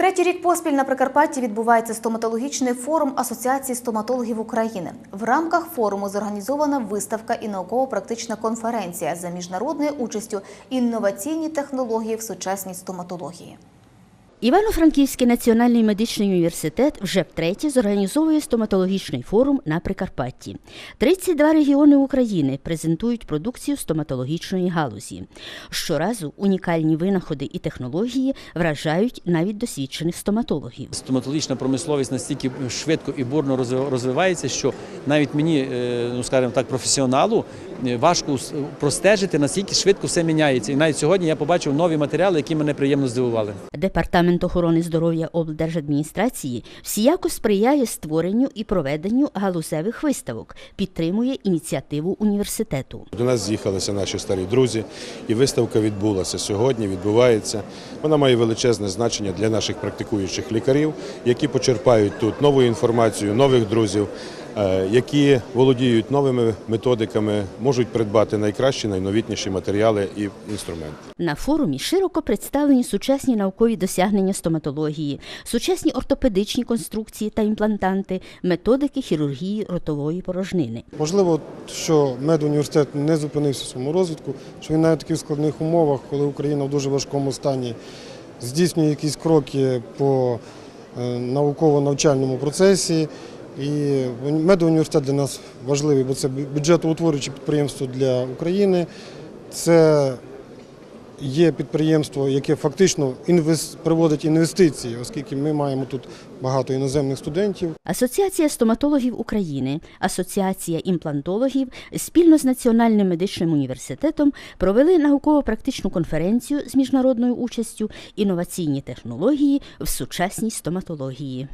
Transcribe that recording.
Третій рік поспіль на Прикарпатті відбувається стоматологічний форум Асоціації стоматологів України. В рамках форуму зорганізована виставка і науково-практична конференція за міжнародною участю інноваційні технології в сучасній стоматології. Івано-Франківський національний медичний університет вже втретє зорганізовує стоматологічний форум на Прикарпатті. 32 регіони України презентують продукцію стоматологічної галузі. Щоразу унікальні винаходи і технології вражають навіть досвідчених стоматологів. Стоматологічна промисловість настільки швидко і бурно розви- розвивається, що навіть мені, е, ну скажімо так, професіоналу важко простежити, наскільки швидко все міняється. І навіть сьогодні я побачив нові матеріали, які мене приємно здивували. Департамент охорони здоров'я облдержадміністрації всіяко сприяє створенню і проведенню галузевих виставок, підтримує ініціативу університету. До нас з'їхалися наші старі друзі, і виставка відбулася сьогодні. Відбувається. Вона має величезне значення для наших практикуючих лікарів, які почерпають тут нову інформацію, нових друзів, е, які володіють новими методиками, можуть придбати найкращі, найновітніші матеріали і інструменти. На форумі широко представлені сучасні наукові досягнення стоматології, сучасні ортопедичні конструкції та імплантанти, методики хірургії ротової порожнини. Можливо, що медуніверситет не зупинився в своєму розвитку, що він навіть в таких складних умовах, коли Україна в дуже важкому стані здійснює якісь кроки по е, науково-навчальному процесі. І медуніверситет для нас важливий, бо це бюджетоутворююче підприємство для України. Це є підприємство, яке фактично інвес... приводить інвестиції, оскільки ми маємо тут багато іноземних студентів. Асоціація стоматологів України, Асоціація імплантологів спільно з Національним медичним університетом провели науково-практичну конференцію з міжнародною участю інноваційні технології в сучасній стоматології.